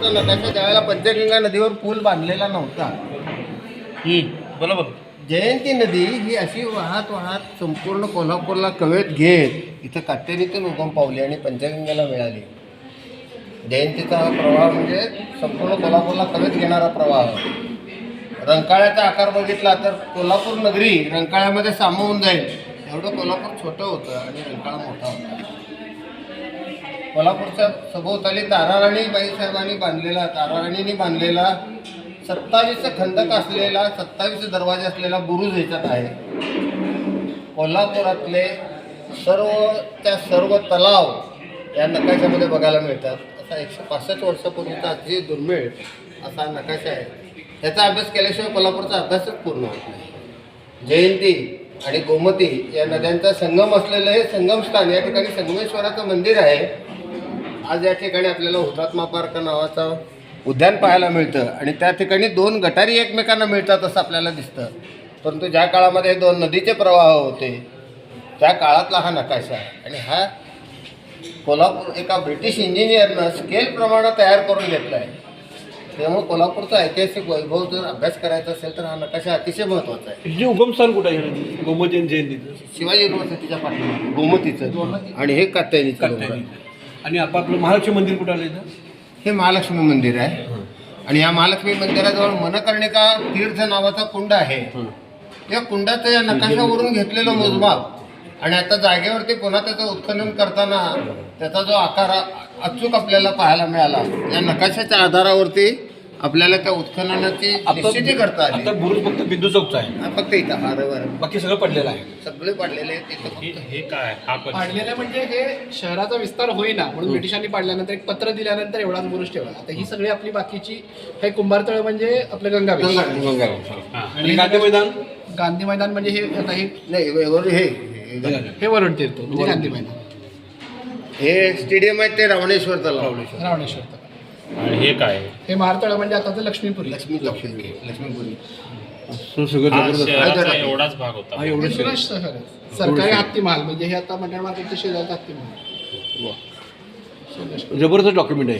कोल्हापूरचा नकाशा ज्यावेळेला पंचगंगा नदीवर पूल बांधलेला नव्हता बोला जयंती नदी ही अशी वाहत वाहत संपूर्ण कोल्हापूरला कवेत घेत इथं काटेरीतून उगम पावली आणि पंचगंगेला मिळाली. जयंतीचा हा प्रवाह म्हणजे संपूर्ण कोल्हापूरला कवेत घेणारा प्रवाह. रंकाळ्याचा आकार बघितला तर कोल्हापूर नगरी रंकाळ्यामध्ये सामावून जाईल. एवढं कोल्हापूर छोटं होतं आणि रंकाळा मोठा होता. कोल्हापूरच्या सभोवताली ताराराणी बाईसाहेबांनी बांधलेला ताराराणींनी बांधलेला सत्तावीस खंडक असलेला सत्तावीस दरवाजे असलेला बुरुज ह्याच्यात आहे. कोल्हापुरातले सर्व त्या सर्व तलाव या नकाशामध्ये बघायला मिळतात. असा एकशे पासष्ट वर्षापूर्वीचा अतिशय दुर्मिळ असा नकाशा आहे. त्याचा अभ्यास केल्याशिवाय कोल्हापूरचा अभ्यासच पूर्ण होत नाही. जयंती आणि गोमती या नद्यांचा संगम असलेलं हे संगमस्थान या ठिकाणी संगमेश्वराचं मंदिर आहे. आज या ठिकाणी आपल्याला हुतात्मा पार्क नावाचं उद्यान पाहायला मिळतं. आणि त्या ठिकाणी दोन गटारी एकमेकांना मिळतात असं आपल्याला दिसतं. परंतु ज्या काळामध्ये दोन नदीचे प्रवाह होते त्या काळातला हा नकाशा. आहे आणि हा कोल्हापूर एका ब्रिटिश इंजिनियरनं स्केल प्रमाणे तयार करून घेतला आहे त्यामुळे कोल्हापूरचा ऐतिहासिक वैभव जर अभ्यास करायचा असेल तर हा नकाशा अतिशय महत्त्वाचा आहे. जे उगमस्थान कुठं आहे गोमती जयंतीचं. शिवाजी युनिव्हर्सिटीच्या पाठीमागे. गोमतीचं. आणि हे कात्यायनीचं. आणि आपापलं महालक्ष्मी मंदिर कुठं आलं इथं? हे महालक्ष्मी मंदिर आहे. आणि या महालक्ष्मी मंदिराजवळ मनकर्णिका तीर्थ नावाचा कुंड आहे. या कुंडाचं या नकाशावरून घेतलेलं मोजमाप आणि आता जागेवरती पुन्हा त्याचं उत्खनन करताना त्याचा जो आकार अचूक आपल्याला पाहायला मिळाला या नकाशाच्या आधारावरती आपल्याला त्या उत्खननाची निश्चिती करता आली. आता बुरुज फक्त बिंदू चौकचा आहे. हा, फक्त इथं हा रवर बाकी सगळं पडलेलं आहे. सगळे पाडलेले आहेत इथं फक्त. हे काय हा पाडलेलं म्हणजे हे शहराचा विस्तार होईना म्हणून ब्रिटिशांनी पाडल्यानंतर एक पत्र दिल्यानंतर एवढाच बुरुज ठेवला. आता ही सगळी आपली बाकीची हे कुंभारतळ म्हणजे आपलं गंगा आणि गांधी मैदान? गांधी मैदान म्हणजे हे आता हे नाही वर हे हे- हे वरुण तीर्थ म्हणजे गांधी मैदान. हे स्टेडियम आहे ते रावणेश्वर तलाव. रावणेश्वर तळ. आणि हे काय? हे महारतळ म्हणजे आताचं लक्ष्मीपुरी. लक्ष्मी लक्ष्मी लक्ष्मीपुरी. शहराचा एवढाच भाग होता. एवढं शहर. सरकारी हत्ती महाल म्हणजे हे आता मंडळ मार्केटच्या शेजारचं हत्ती महाल. जबरदस्त डॉक्युमेंट आहे.